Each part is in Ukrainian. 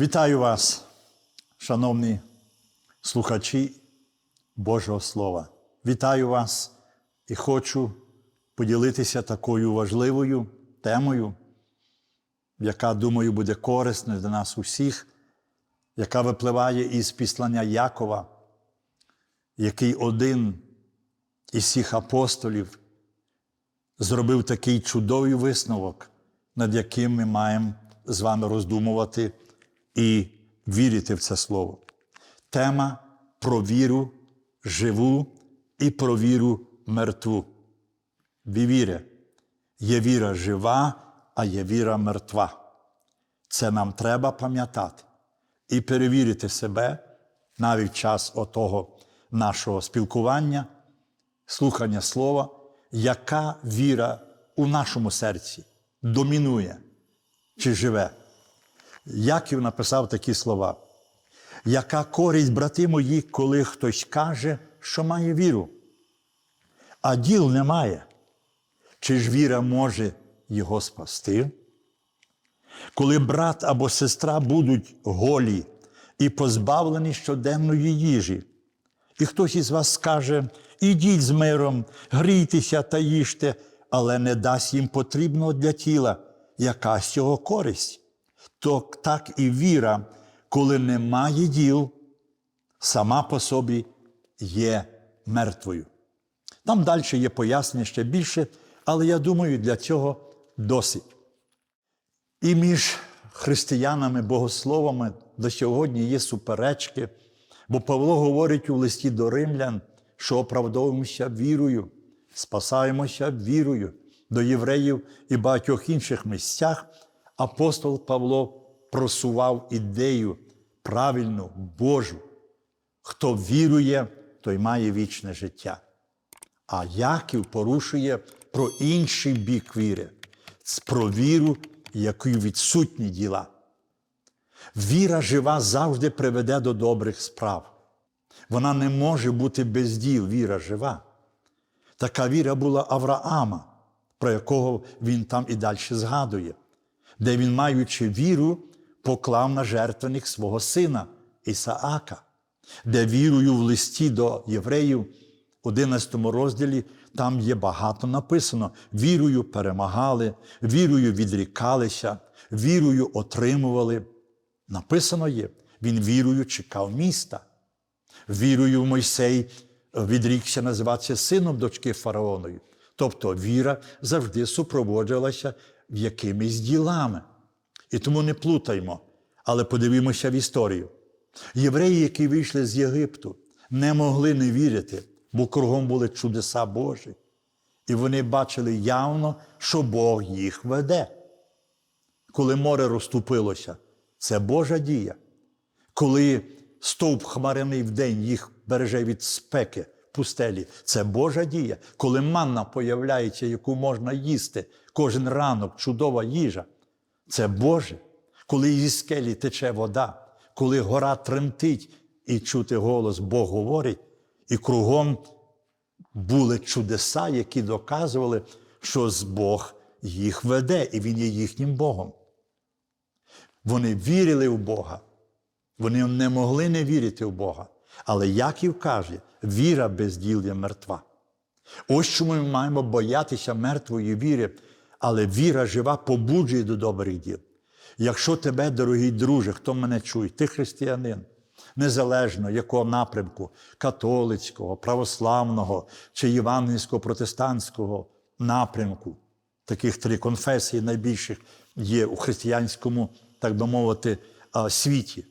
Вітаю вас, шановні слухачі Божого Слова. Вітаю вас і хочу поділитися такою важливою темою, яка, думаю, буде корисною для нас усіх, яка випливає із післання Якова, який один із всіх апостолів зробив такий чудовий висновок, над яким ми маємо з вами роздумувати і вірити в це слово. Тема про віру живу і про віру мертву. Дві віри. Є віра жива, а є віра мертва. Це нам треба пам'ятати і перевірити себе навіть в час отого нашого спілкування, слухання слова, яка віра у нашому серці домінує чи живе. Яків написав такі слова. Яка користь, брати мої, коли хтось каже, що має віру, а діл немає? Чи ж віра може його спасти? Коли брат або сестра будуть голі і позбавлені щоденної їжі, і хтось із вас скаже: ідіть з миром, грійтеся та їжте, але не дасть їм потрібного для тіла, яка з цього користь. То так і віра, коли немає діл, сама по собі є мертвою. Там далі є пояснення ще більше, але я думаю, для цього досить. І між християнами, богословами до сьогодні є суперечки, бо Павло говорить у листі до римлян, що оправдовуємося вірою, спасаємося вірою. До євреїв і багатьох інших місцях апостол Павло просував ідею правильну, Божу. Хто вірує, той має вічне життя. А Яків порушує про інший бік віри, про віру, якою відсутні діла. Віра жива завжди приведе до добрих справ. Вона не може бути без діл, віра жива. Така віра була Авраама, про якого він там і далі згадує, де він, маючи віру, поклав на жертвеник свого сина Ісаака, де вірою в листі до євреїв, 11 розділі, там є багато написано: вірою перемагали, вірою відрікалися, вірою отримували. Написано є, він вірою чекав міста. Вірою Мойсей відрікся називатися сином дочки фараонові. Тобто віра завжди супроводжувалася якимись ділами. І тому не плутаймо, але подивимося в історію. Євреї, які вийшли з Єгипту, не могли не вірити, бо кругом були чудеса Божі. І вони бачили явно, що Бог їх веде. Коли море розступилося, це Божа дія. Коли стовп хмаряний в день їх береже від спеки пустелі, це Божа дія. Коли манна появляється, яку можна їсти кожен ранок, чудова їжа, це Боже. Коли зі скелі тече вода, коли гора тремтить і чути голос Бог говорить, і кругом були чудеса, які доказували, що Бог їх веде, і Він є їхнім Богом. Вони вірили в Бога. Вони не могли не вірити в Бога. Але Яків каже, віра без діл є мертва. Ось чому ми маємо боятися мертвої віри, але віра жива побуджує до добрих діл. Якщо тебе, дорогий друже, хто мене чує, ти християнин, незалежно якого напрямку католицького, православного чи євангельського протестантського напрямку, таких три конфесії найбільших є у християнському, так би мовити, світі,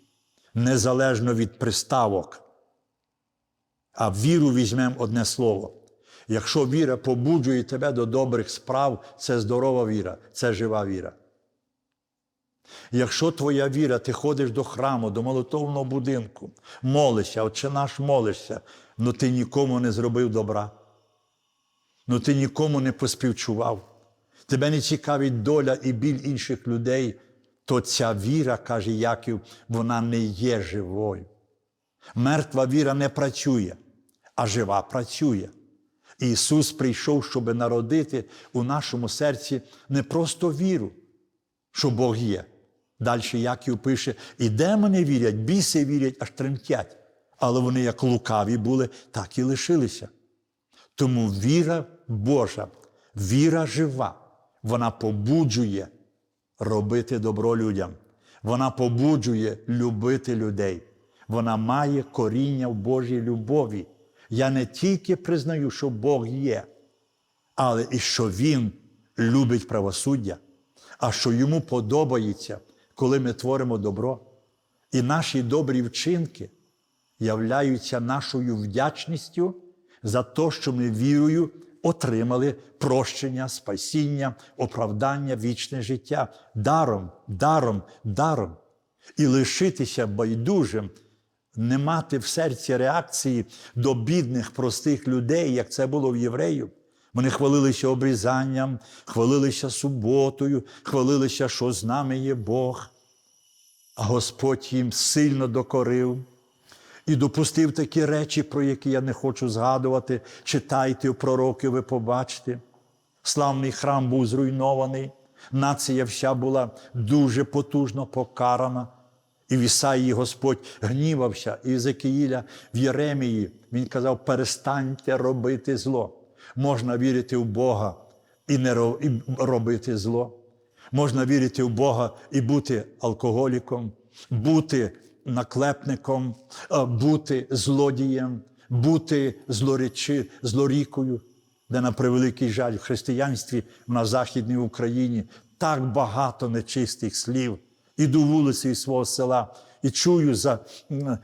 незалежно від приставок. А віру візьмемо одне слово. Якщо віра побуджує тебе до добрих справ, це здорова віра, це жива віра. Якщо твоя віра, ти ходиш до храму, до молитовного будинку, молишся, отче наш молишся, ну ти нікому не зробив добра, ну ти нікому не поспівчував, тебе не цікавить доля і біль інших людей, то ця віра, каже Яків, вона не є живою. Мертва віра не працює, а жива працює. Ісус прийшов, щоб народити у нашому серці не просто віру, що Бог є, Далі Яків пише: і демони вірять, біси вірять, аж тремтять. Але вони, як лукаві були, так і лишилися. Тому віра Божа, віра жива, вона побуджує робити добро людям. Вона побуджує любити людей. Вона має коріння в Божій любові. Я не тільки признаю, що Бог є, але і що Він любить правосуддя, а що йому подобається, коли ми творимо добро. І наші добрі вчинки являються нашою вдячністю за те, що ми вірою отримали прощення, спасіння, оправдання, вічне життя даром, даром, даром. І лишитися байдужим, не мати в серці реакції до бідних, простих людей, як це було в євреїв. Вони хвалилися обрізанням, хвалилися суботою, хвалилися, що з нами є Бог. А Господь їм сильно докорив і допустив такі речі, про які я не хочу згадувати. Читайте у пророки, ви побачите. Славний храм був зруйнований, нація вся була дуже потужно покарана. І в Ісаїї Господь гнівався, і Єзекіїля в Єремії він казав: перестаньте робити зло. Можна вірити в Бога і не робити зло. Можна вірити в Бога і бути алкоголіком, бути наклепником, бути злодієм, бути злоречи, злорікою, де на превеликий жаль в християнстві на Західній Україні так багато нечистих слів. Іду вулицею свого села і чую, за,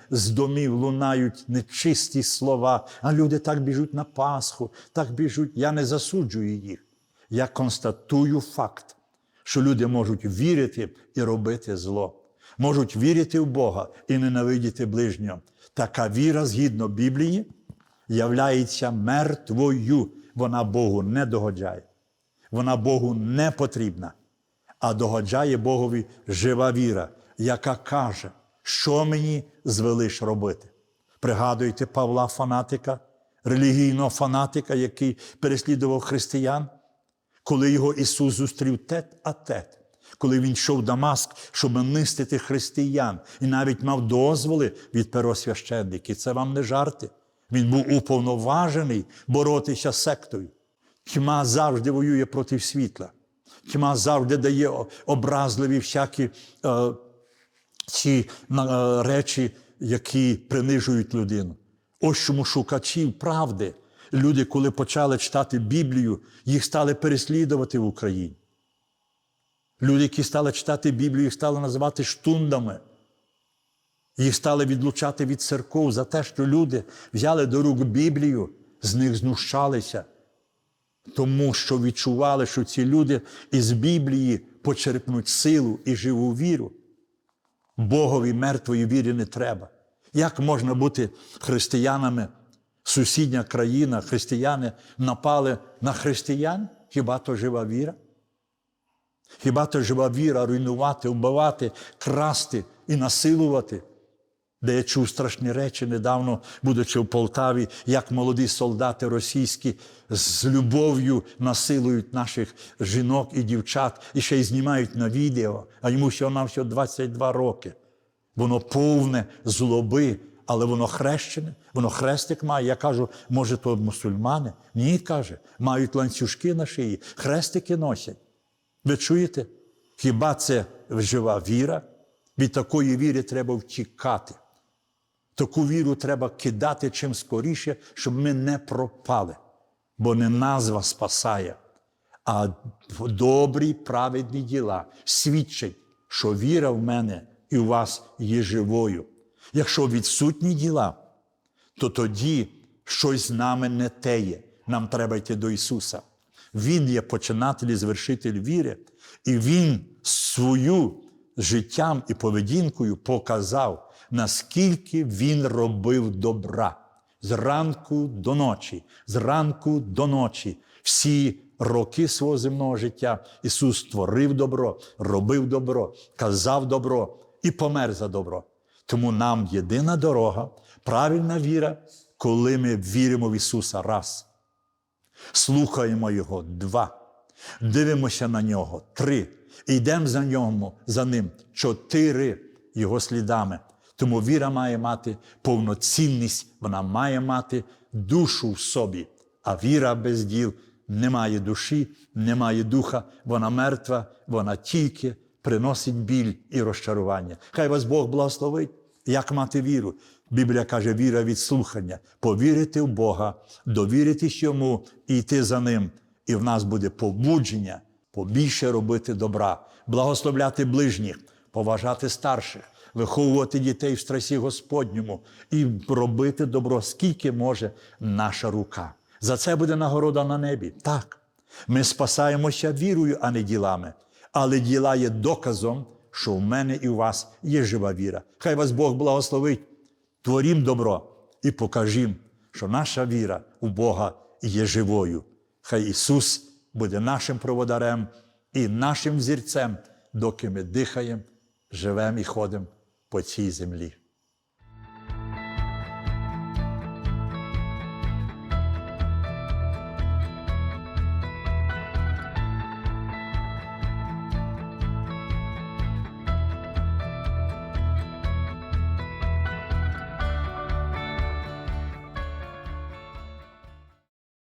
з домів лунають нечисті слова, а люди так біжуть на Пасху, так біжуть. Я не засуджую їх. Я констатую факт, що люди можуть вірити і робити зло, можуть вірити в Бога і ненавидіти ближнього. Така віра, згідно Біблії, являється мертвою. Вона Богу не догоджає. Вона Богу не потрібна, а догоджає Богові жива віра, яка каже, що мені звелиш робити. Пригадуєте Павла фанатика, релігійного фанатика, який переслідував християн, коли його Ісус зустрів тет а тет, коли він йшов в Дамаск, щоб нистити християн, і навіть мав дозволи від первосвященників. Це вам не жарти. Він був уповноважений боротися з сектою. Тьма завжди воює проти світла. Тьма завжди дає образливі всякі е, ці е, речі, які принижують людину. Ось чому шукачів правди. Люди, коли почали читати Біблію, їх стали переслідувати в Україні. Люди, які стали читати Біблію, їх стали називати штундами. Їх стали відлучати від церков за те, що люди взяли до рук Біблію, з них знущалися, тому що відчували, що ці люди із Біблії почерпнуть силу і живу віру. Богові мертвої віри не треба. Як можна бути християнами? Сусідня країна, християни напали на християн? Хіба то жива віра? Хіба то жива віра руйнувати, вбивати, красти і насилувати? Де я чув страшні речі недавно, будучи в Полтаві, як молоді солдати російські з любов'ю насилують наших жінок і дівчат і ще й знімають на відео, а йому всього на всього 22 роки. Воно повне злоби, але воно хрещене, воно хрестик має. Я кажу, може, то мусульмани? Ні, каже, мають ланцюжки на шиї, хрестики носять. Ви чуєте? Хіба це жива віра? Від такої віри треба втікати. Таку віру треба кидати чим скоріше, щоб ми не пропали. Бо не назва спасає, а добрі праведні діла свідчать, що віра в мене і у вас є живою. Якщо відсутні діла, то тоді щось з нами не теє. Нам треба йти до Ісуса. Він є починатель і звершитель віри, і Він свою життям і поведінкою показав, наскільки Він робив добра зранку до ночі, зранку до ночі. Всі роки свого земного життя Ісус творив добро, робив добро, казав добро і помер за добро. Тому нам єдина дорога, правильна віра, коли ми віримо в Ісуса раз. Слухаємо Його два. Дивимося на нього три. І йдемо за ньому, за ним чотири його слідами. Тому віра має мати повноцінність, вона має мати душу в собі. А віра без діл не має душі, не має духа, вона мертва, вона тільки приносить біль і розчарування. Хай вас Бог благословить. Як мати віру? Біблія каже, віра від слухання, повірити в Бога, довіритись йому і йти за ним. І в нас буде побудження побільше робити добра, благословляти ближніх, поважати старших, виховувати дітей в страсі Господньому і робити добро, скільки може наша рука. За це буде нагорода на небі. Так. Ми спасаємося вірою, а не ділами. Але діла є доказом, що в мене і у вас є жива віра. Хай вас Бог благословить. Творім добро і покажім, що наша віра у Бога є живою. Хай Ісус буде нашим проводарем і нашим взірцем, доки ми дихаємо, живемо і ходимо по цій землі.